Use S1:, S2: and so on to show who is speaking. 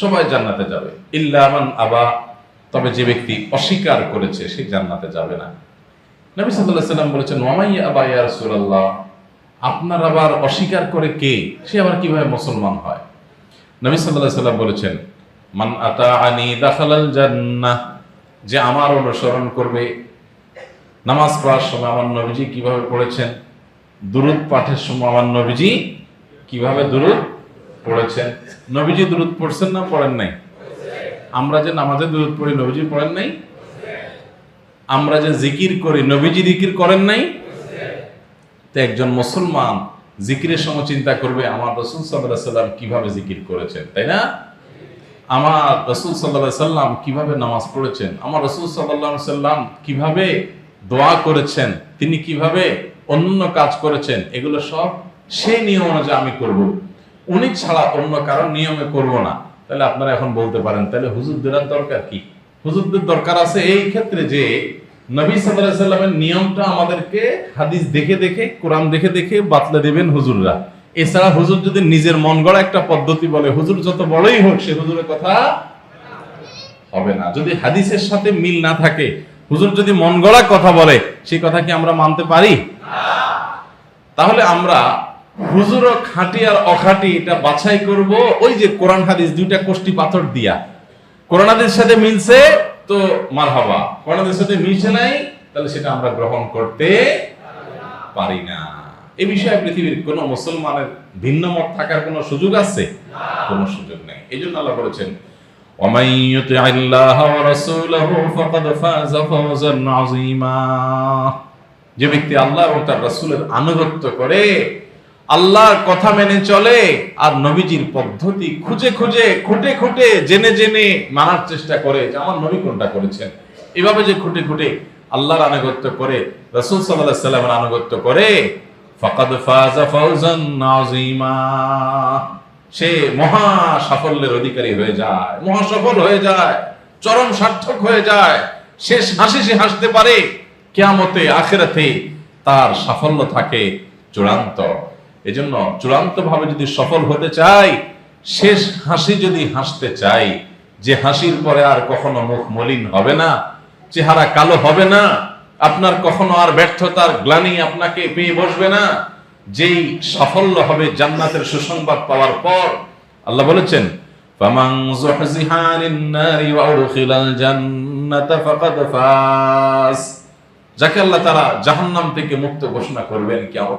S1: সবাই জান্নাতে যাবে। ইল্লামান আবা, তবে যে ব্যক্তি অস্বীকার করেছে, সে জান্নাতে যাবে না। নবী আলাইহি সাল্লাম বলেছেন, ওয়ামাই আবা ইয়া রাসূলুল্লাহ আপনার আবার অস্বীকার করে কে? সে আবার কীভাবে মুসলমান হয়? নবী আলাইহি সাল্লাম বলেছেন, মান আতাআনি দাখালাল জান্নাহ যে আমার অনুসরণ করবে। নামাজ পড়ার সময় আমার নবীজি কীভাবে পড়েছেন? দুরুদ পাঠের সময় আমার নবীজি কীভাবে দুরুদ পড়েছেন। নবীজি দুরুদ পড়ছেন না, পড়েন নাই? আমরা যে নামাজে দুরুদ পড়ি, নবীজি পড়েন নাই? আমরা যে জিকির করি, নবীজি জিকির করেন নাই? তো একজন মুসলমান জিকিরের সময় চিন্তা করবে, আমার রসুল সাল্লাহ সাল্লাম কীভাবে জিকির করেছেন, তাই না? আমার রসুল সাল্লাহ সাল্লাম কীভাবে নামাজ পড়েছেন, আমার রসুল সাল্লাহ সাল্লাম কীভাবে দোয়া করেছেন, তিনি কীভাবে অন্য কাজ করেছেন, এগুলো সব সেই নিয়ম অনুযায়ী আমি করব। উনি ছাড়া অন্য কারও নিয়মে করব না। তাহলে আপনারা এখন বলতে পারেন, তাহলে হুজুরদের দরকার কি? হুজুরদের দরকার আছে এই ক্ষেত্রে যে, নবী সাল্লামের নিয়মটা আমাদেরকে হাদিস দেখে দেখে, কোরআন দেখে দেখে বাতলে দেবেন হুজুররা। এছাড়া হুজুর যদি নিজের মন গড়া একটা পদ্ধতি বলে, হুজুর যত বড়ই হোক, সে হুজুরের কথা হবে না। যদি হাদিসের সাথে মিল না থাকে, হুজুর যদি মন গড়া কথা বলে সেই কথা কি আমরা মানতে পারি? তাহলে আমরা হুজুর ও খাঁটি আর অখাঁটি এটা বাছাই করব ওই যে কোরআন হাদিস দুইটা কোষ্টি পাথর দিয়া কোরআন হাদিসের সাথে মিলছে তো মার হবা কোরআন হাদিসের সাথে মিলছে নাই তাহলে সেটা আমরা গ্রহণ করতে পারি না এই বিষয়ে পৃথিবীর কোন মুসলমানের ভিন্ন মত থাকার কোনো সুযোগ আছে কোনো সুযোগ নেই এই জন্য আল্লাহ বলেছেন ومن يطع الله ورسوله فقد فاز فوزا عظيما যে ব্যক্তি আল্লাহ এবং তার রাসূলের আনুগত্য করে আল্লাহর কথা মেনে চলে আর নবীজির পদ্ধতি খুঁজে খুঁজে, খুঁটে খুঁটে, জেনে জেনে মানার চেষ্টা করে, যে আমার নবী কোনটা করেছেন। এভাবে যে খুঁটে খুঁটে আল্লাহর আনুগত্য করে, রাসূল আলাইহি সাল্লামের আনুগত্য করে, ফাকাদ ফাজা ফাওজান আযীমা। সে মহা সাফল্যের অধিকারী হয়ে যায় মহা সফল হয়ে যায়, চরম সার্থক হয়ে যায়, শেষ হাসি সে হাসতে পারে, কেয়ামতে, আখেরাতে তার সাফল্য থাকে চূড়ান্ত। এজন্য চূড়ান্ত ভাবে যদি সফল হতে চাই, শেষ হাসি যদি হাসতে চাই, যে হাসির পরে আর কখনো মুখ মলিন হবে না, চেহারা কালো হবে না, আপনার কখনো আর ব্যর্থতার গ্লানি আপনাকে পেয়ে বসবে না, যেই সাফল্য হবে জান্নাতের সুসংবাদ পাওয়ার পর, আল্লাহ বলেছেন যাকে আল্লাহ তারা জাহান্নাম থেকে মুক্ত ঘোষণা করবেন, কিয়ামতের